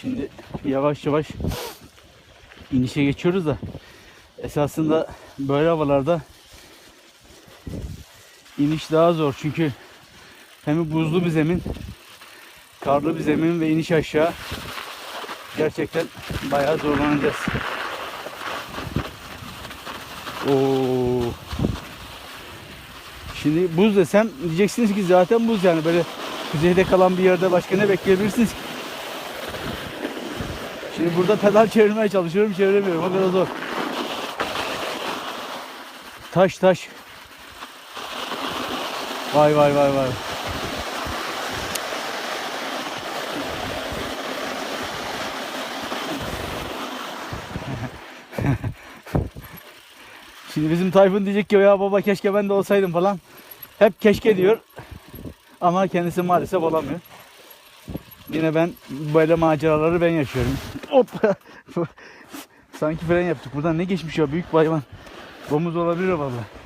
Şimdi yavaş yavaş inişe geçiyoruz da esasında böyle havalarda iniş daha zor çünkü hem buzlu bir zemin, karlı bir zemin ve iniş aşağı gerçekten bayağı zorlanacağız. Oo. Şimdi buz desem diyeceksiniz ki zaten buz yani böyle kuzeyde kalan bir yerde başka ne bekleyebilirsiniz ki? Şimdi burada pedal çevirmeye çalışıyorum çeviremiyorum o kadar zor. Taş taş. Vay vay vay vay. Şimdi bizim Tayfun diyecek ki ya baba keşke ben de olsaydım falan. Hep keşke diyor. Ama kendisi maalesef olamıyor. Yine ben böyle maceraları ben yaşıyorum. Hop. Sanki fren yaptık. Buradan ne geçmiş ya büyük hayvan. Domuz olabilir vallahi.